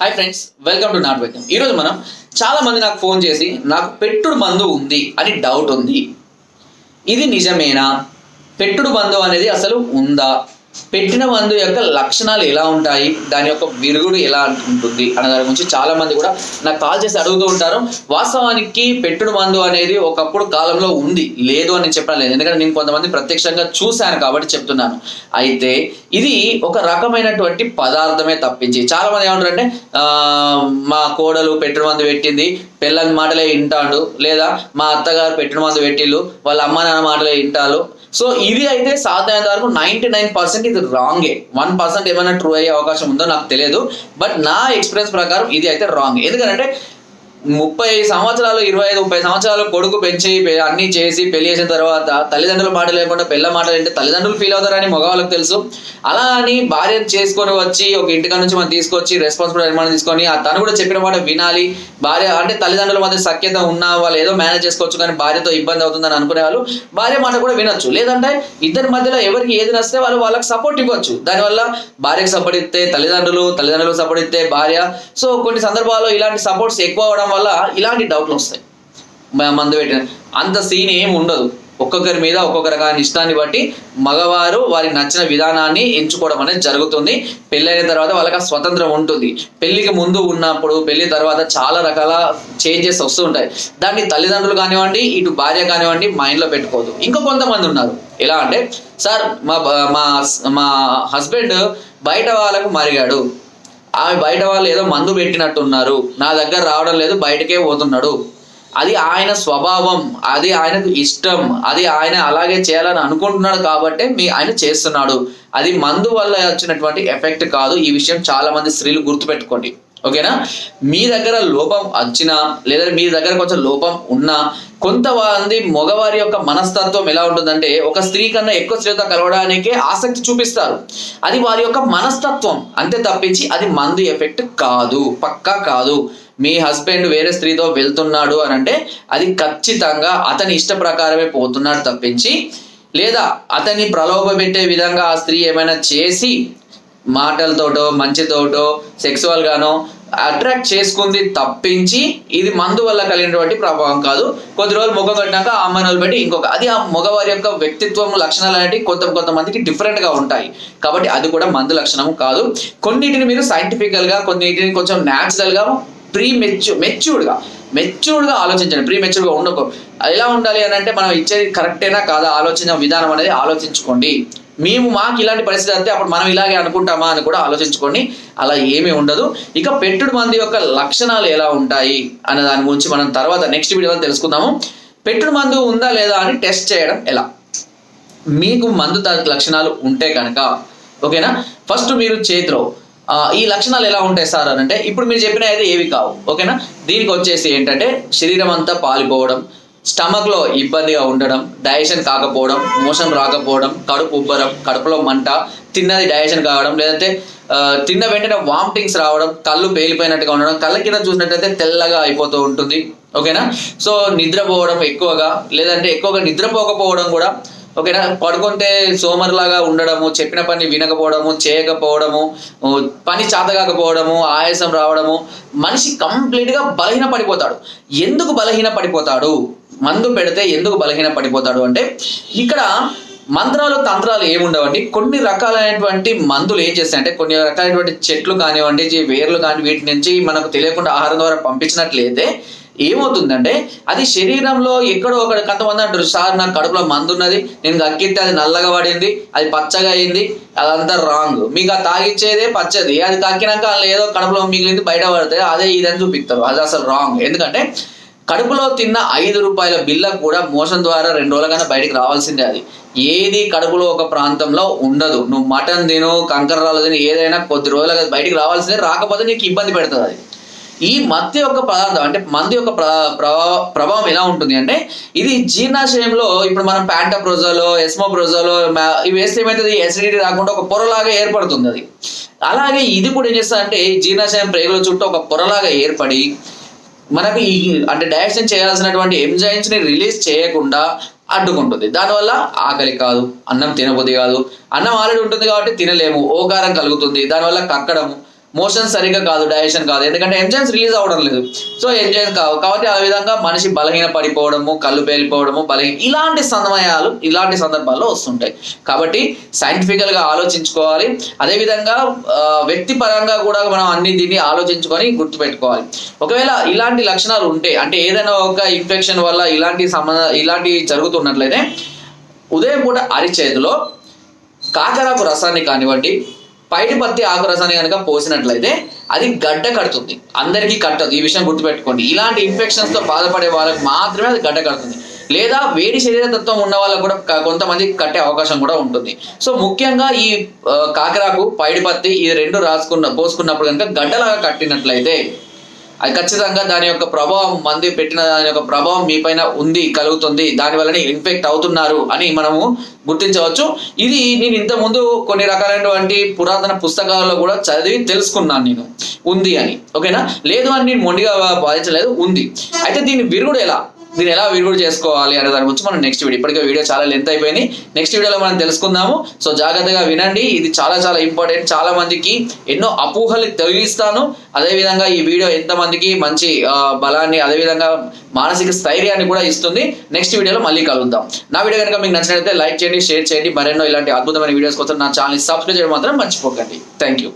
Hi friends welcome to Naatu Vaidyam ఈరోజు మనం చాలా మంది నాకు ఫోన్ చేసి నాకు పెట్టుడు మందు ఉంది అని డౌట్ ఉంది. ఇది నిజమేనా? పెట్టుడు మందు అనేది అసలు ఉందా? పెట్టిన మందు యొక్క లక్షణాలు ఎలా ఉంటాయి? దాని యొక్క విరుగుడు ఎలా ఉంటుంది? అనే దాని గురించి చాలా మంది కూడా నాకు కాల్ చేసి అడుగుతూ ఉంటారు. వాస్తవానికి పెట్టుడు మందు అనేది ఒకప్పుడు కాలంలో ఉంది. లేదు అని చెప్పడం లేదు. ఎందుకంటే నేను కొంతమంది ప్రత్యక్షంగా చూశాను కాబట్టి చెప్తున్నాను. అయితే ఇది ఒక రకమైనటువంటి పదార్థమే తప్పించి. చాలా మంది ఏమంటారంటే అంటే మా కోడలు పెట్టుడు మందు పెట్టింది పిల్లని మాటలే వింటాడు. లేదా మా అత్తగారు పెట్టిన మందు పెట్టిళ్ళు వాళ్ళ అమ్మ నాన్న మాటలే వింటారు. సో ఇది అయితే సాధ్యమైన వరకు నైంటీ నైన్ పర్సెంట్ ఇది రాంగే వన్ పర్సెంట్ ఏమైనా ట్రూ అయ్యే అవకాశం ఉందో నాకు తెలియదు. బట్ నా ఎక్స్పీరియన్స్ ప్రకారం ఇది అయితే రాంగ్ ఎందుకంటే ముప్పై సంవత్సరాలు ఇరవై ఐదు ముప్పై సంవత్సరాలు కొడుకు పెంచి అన్ని చేసి పెళ్ళి చేసిన తర్వాత తల్లిదండ్రుల మాట లేకుండా పిల్ల మాట అంటే తల్లిదండ్రులు ఫీల్ అవుతారని మగవాళ్ళకి తెలుసు. అలా అని భార్యను చేసుకొని వచ్చి ఒక ఇంటికా నుంచి మనం తీసుకొచ్చి రెస్పాన్సిబిలిటీ నిర్మాణం తీసుకొని ఆ తను కూడా చెప్పిన మాట వినాలి. భార్య అంటే తల్లిదండ్రుల మధ్య సఖ్యత ఉన్నా వాళ్ళు ఏదో మేనేజ్ చేసుకోవచ్చు కానీ భార్యతో ఇబ్బంది అవుతుందని అనుకునే వాళ్ళు భార్య మాట కూడా వినొచ్చు. లేదంటే ఇద్దరి మధ్యలో ఎవరికి ఏది నచ్చితే వాళ్ళు వాళ్ళకి సపోర్ట్ ఇవ్వచ్చు. దానివల్ల భార్యకు సపోర్ట్ ఇస్తే తల్లిదండ్రులు తల్లిదండ్రులకు సపోర్ట్ ఇస్తే భార్య. సో కొన్ని సందర్భాల్లో ఇలాంటి సపోర్ట్స్ ఎక్కువ అవడం వల్ల ఇలాంటి డౌట్లు వస్తాయి. మందు పెట్టిన అంత సీన్ ఏం ఉండదు. ఒక్కొక్కరి మీద ఒక్కొక్క రకమైన ఇష్టాన్ని బట్టి మగవారు వారికి నచ్చిన విధానాన్ని ఎంచుకోవడం అనేది జరుగుతుంది. పెళ్ళైన తర్వాత వాళ్ళకి ఆ స్వతంత్రం ఉంటుంది. పెళ్ళికి ముందు ఉన్నప్పుడు పెళ్ళి తర్వాత చాలా రకాల చేంజెస్ వస్తూ ఉంటాయి. దాన్ని తల్లిదండ్రులు కానివ్వండి ఇటు భార్య కానివ్వండి మైండ్లో పెట్టుకోవద్దు. ఇంకా కొంతమంది ఉన్నారు. ఎలా అంటే సార్ మా మా మా హస్బెండ్ బయట వాళ్ళకు మరిగాడు. ఆమె బయట వాళ్ళు ఏదో మందు పెట్టినట్టున్నారు. నా దగ్గర రావడం లేదు బయటకే పోతున్నాడు. అది ఆయన స్వభావం అది ఆయనకు ఇష్టం అది ఆయన అలాగే చేయాలని అనుకుంటున్నాడు కాబట్టి మీ ఆయన చేస్తున్నాడు. అది మందు వల్ల వచ్చినటువంటి ఎఫెక్ట్ కాదు. ఈ విషయం చాలా మంది స్త్రీలు గుర్తుపెట్టుకోండి. ఓకేనా? మీ దగ్గర లోపం వచ్చినా లేదా మీ దగ్గర కొంచెం లోపం ఉన్నా కొంతమంది మగవారి యొక్క మనస్తత్వం ఎలా ఉంటుందంటే ఒక స్త్రీ కన్నా ఎక్కువ స్త్రీతో కలవడానికే ఆసక్తి చూపిస్తారు. అది వారి యొక్క మనస్తత్వం. అంతే తప్పించి అది మందు ఎఫెక్ట్ కాదు పక్కా కాదు. మీ హస్బెండ్ వేరే స్త్రీతో వెళ్తున్నాడు అని అంటే అది ఖచ్చితంగా అతని ఇష్ట ప్రకారమే పోతున్నాడు తప్పించి లేదా అతన్ని ప్రలోభ పెట్టే విధంగా ఆ స్త్రీ ఏమైనా చేసి మాటలతోటో మంచితోటో సెక్సువల్ గానో అట్రాక్ట్ చేసుకుంది తప్పించి ఇది మందు వల్ల కలిగినటువంటి ప్రభావం కాదు. కొద్ది రోజులు ముఖం కట్టినాక ఆ అమ్మాయిని బట్టి ఇంకొక అది ఆ మగవారి యొక్క వ్యక్తిత్వం లక్షణాలు అనేవి కొంత కొంతమందికి different గా ఉంటాయి. కాబట్టి అది కూడా మందు లక్షణం కాదు. కొన్నిటిని మీరు సైంటిఫికల్గా గా కొన్నిటిని కొంచెం న్యాచురల్గా గా ప్రీ మెచ్యూ మెచ్యూర్డ్గా మెచ్యూర్డ్గా ఆలోచించండి. ప్రీ మెచ్యూర్డ్గా ఉండకు. ఎలా ఉండాలి అని అంటే మనం ఇచ్చేది కరెక్టేనా కాదా? ఆలోచన విధానం అనేది ఆలోచించుకోండి. మేము మాకు ఇలాంటి పరిస్థితి వస్తే అప్పుడు మనం ఇలాగే అనుకుంటామా అని కూడా ఆలోచించుకోండి అలా ఏమీ ఉండదు. ఇక పెట్టుడు మంది యొక్క లక్షణాలు ఎలా ఉంటాయి అనే దాని గురించి మనం తర్వాత నెక్స్ట్ వీడియోలో తెలుసుకుందాము. పెట్టుడు మందు ఉందా లేదా అని టెస్ట్ చేయడం ఎలా? మీకు మందు లక్షణాలు ఉంటే కనుక ఓకేనా? ఫస్ట్ మీరు చేతిలో ఈ లక్షణాలు ఎలా ఉంటాయి సార్ అని అంటే ఇప్పుడు మీరు చెప్పిన అయితే ఏవి కావు ఓకేనా? దీనికి వచ్చేసి ఏంటంటే శరీరం అంతా పాలిపోవడం స్టమక్లో ఇబ్బందిగా ఉండడం డైజెషన్ కాకపోవడం మోషన్ రాకపోవడం కడుపు ఉబ్బరం కడుపులో మంట తిన్నది డైజెషన్ కావడం లేదంటే తిన్న వెంటనే వామిటింగ్స్ రావడం కళ్ళు పేలిపోయినట్టుగా ఉండడం కళ్ళ కింద చూసినట్టయితే తెల్లగా అయిపోతూ ఉంటుంది. ఓకేనా? సో నిద్రపోవడం ఎక్కువగా లేదంటే ఎక్కువగా నిద్రపోకపోవడం కూడా ఓకేనా? పడుకుంటే సోమరులాగా ఉండడము చెప్పిన పని వినకపోవడము చేయకపోవడము పని చాతకాకపోవడము ఆయాసం రావడము మనిషి కంప్లీట్గా బలహీన పడిపోతాడు ఎందుకు బలహీన పడిపోతాడు మందు పెడితే ఎందుకు బలహీన పడిపోతాడు అంటే ఇక్కడ మంత్రాలు తంత్రాలు ఏముండవండి? కొన్ని రకాలైనటువంటి మందులు ఏం చేస్తాయంటే కొన్ని రకాలైనటువంటి చెట్లు కానివ్వండి వేర్లు కానీ వీటి నుంచి మనకు తెలియకుండా ఆహారం ద్వారా పంపించినట్లయితే ఏమవుతుందంటే అది శరీరంలో ఎక్కడో ఒక కొంతమంది అంటారు సార్ నాకు కడుపులో మందు ఉన్నది నేను గక్కితే అది నల్లగా పడింది అది పచ్చగా అయింది అదంతా రాంగ్. మీకు ఆ తాగిచ్చేదే పచ్చది. అది కక్కినాక ఏదో కడుపులో మిగిలింది బయట పడితే అదే ఇదని చూపిస్తారు. అది అసలు రాంగ్. ఎందుకంటే కడుపులో తిన్న ఐదు రూపాయల బిల్ల కూడా మోసం ద్వారా రెండు రోజులకన్నా బయటికి రావాల్సిందే అది. ఏది కడుపులో ఒక ప్రాంతంలో ఉండదు. నువ్వు మటన్ తిను కంకర్రాలు తిను ఏదైనా కొద్ది రోజులుగా బయటికి రావాల్సిందే రాకపోతే నీకు ఇబ్బంది పెడుతుంది అది. ఈ మత్తు యొక్క పదార్థం అంటే మందు యొక్క ప్రభావం ప్రభావం ఎలా ఉంటుంది అంటే ఇది జీర్ణాశయంలో ఇప్పుడు మనం ప్యాంటప్రోజోలో ఎస్మోప్రోజోలో ఇవి వేస్తే ఏమవుతుంది ఎసిడిటీ రాకుండా ఒక పొరలాగా ఏర్పడుతుంది అది. అలాగే ఇది కూడా ఏం చేస్తా అంటే జీర్ణాశయం ప్రేగుల చుట్టూ ఒక పొరలాగా ఏర్పడి మనకు ఈ అంటే డైజెషన్ చేయాల్సినటువంటి ఎంజైమ్స్ని రిలీజ్ చేయకుండా అడ్డుకుంటుంది. దానివల్ల ఆకలి కాదు అన్నం తినబుద్ధి కాదు. అన్నం ఆల్రెడీ ఉంటుంది కాబట్టి తినలేము ఓకారం కలుగుతుంది. దానివల్ల కక్కడము మోషన్ సరిగ్గా కాదు డైజెషన్ కాదు. ఎందుకంటే ఎంజైమ్స్ రిలీజ్ అవ్వడం లేదు. సో ఎంజైమ్స్ కావు కాబట్టి ఆ విధంగా మనిషి బలహీన పడిపోవడము కళ్ళు పేలిపోవడము బలహీన ఇలాంటి సమయాలు ఇలాంటి సందర్భాల్లో వస్తుంటాయి. కాబట్టి సైంటిఫికల్గా ఆలోచించుకోవాలి. అదేవిధంగా వ్యక్తిపరంగా కూడా మనం అన్ని దీన్ని ఆలోచించుకొని గుర్తుపెట్టుకోవాలి. ఒకవేళ ఇలాంటి లక్షణాలు ఉంటే అంటే ఏదైనా ఒక ఇన్ఫెక్షన్ వల్ల ఇలాంటి సంబంధ ఇలాంటి జరుగుతున్నట్లయితే ఉదయం పూట అరిచేతిలో కాకరాకు రసాన్ని కానివ్వండి పైడి పత్తి ఆకు రసాన్ని కనుక పోసినట్లయితే అది గడ్డ కడుతుంది. అందరికీ కట్టదు. ఈ విషయం గుర్తుపెట్టుకోండి. ఇలాంటి ఇన్ఫెక్షన్స్తో బాధపడే వాళ్ళకి మాత్రమే అది గడ్డ కడుతుంది. లేదా వేడి శరీరతత్వం ఉన్న వాళ్ళకు కూడా కొంతమంది కట్టే అవకాశం కూడా ఉంటుంది. సో ముఖ్యంగా ఈ కాకరాకు పైడి పత్తి ఈ రెండు రాసుకున్న పోసుకున్నప్పుడు కనుక గడ్డలాగా కట్టినట్లయితే అది ఖచ్చితంగా దాని యొక్క ప్రభావం మంది పెట్టిన దాని యొక్క ప్రభావం మీ పైన ఉంది కలుగుతుంది. దాని వల్లనే ఇన్ఫెక్ట్ అవుతున్నారు అని మనము గుర్తించవచ్చు. ఇది నేను ఇంత ముందు కొన్ని రకాలైనటువంటి పురాతన పుస్తకాలలో కూడా చదివి తెలుసుకున్నాను నేను. ఉంది అని. ఓకేనా? లేదు అని నేను మొండిగా బాధించలేదు ఉంది. అయితే దీన్ని విరుగుడు ఎలా? దీన్ని ఎలా విరుగుడు చేసుకోవాలి అనే దాని గురించి మనం నెక్స్ట్ వీడియో ఇప్పటికే వీడియో చాలా లెంత్ అయిపోయింది. నెక్స్ట్ వీడియోలో మనం తెలుసుకుందాము. సో జాగ్రత్తగా వినండి. ఇది చాలా చాలా ఇంపార్టెంట్ చాలా మందికి ఎన్నో అపోహలు తొలగిస్తాను. అదేవిధంగా ఈ వీడియో ఎంతమందికి మంచి బలాన్ని అదేవిధంగా మానసిక స్థైర్యాన్ని కూడా ఇస్తుంది. నెక్స్ట్ వీడియోలో మళ్ళీ కలుద్దాం. నా వీడియో కనుక మీకు నచ్చినట్లయితే లైక్ చేయండి షేర్ చేయండి. మరెన్నో ఇలాంటి అద్భుతమైన వీడియోస్ కోసం నా ఛానల్ సబ్స్క్రైబ్ చేయడం మాత్రం మర్చిపోకండి. Thank you